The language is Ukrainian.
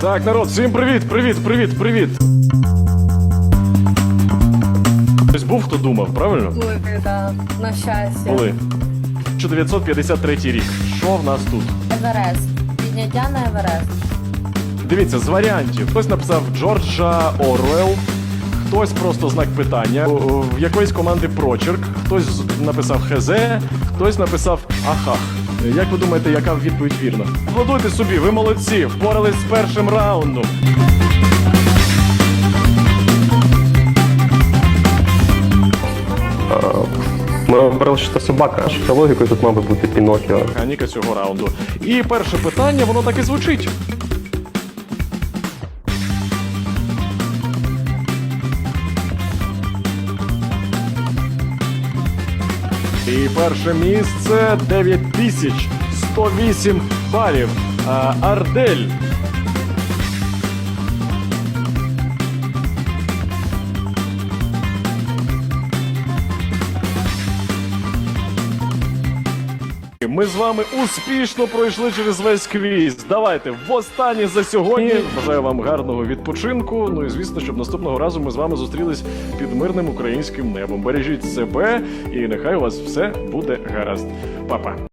Так, народ, всім привіт, привіт, привіт, привіт. Хтось був, хто думав, правильно? Були, да, на щастя. Були. 1953 рік. Що в нас тут? Еверест. Підняття на Еверест. Дивіться, з варіантів. Хтось написав Джорджа Оруел, хтось просто знак питання. В якоїсь команди прочерк, хтось написав ХЗ, хтось написав Ахах. Як ви думаєте, яка відповідь вірна? Аплодуйте собі, ви молодці, впорались з першим раундом. Ми обрали, що це собака. Що логікою тут мав би бути Пінокіо. Механіка цього раунду. І перше питання, воно так і звучить. І перше місце 9108 балів. А, Ардель. Ми з вами успішно пройшли через весь квіз. Давайте востаннє за сьогодні. Бажаю вам гарного відпочинку. Ну і звісно, щоб наступного разу ми з вами зустрілись під мирним українським небом. Бережіть себе, і нехай у вас все буде гаразд. Па-па.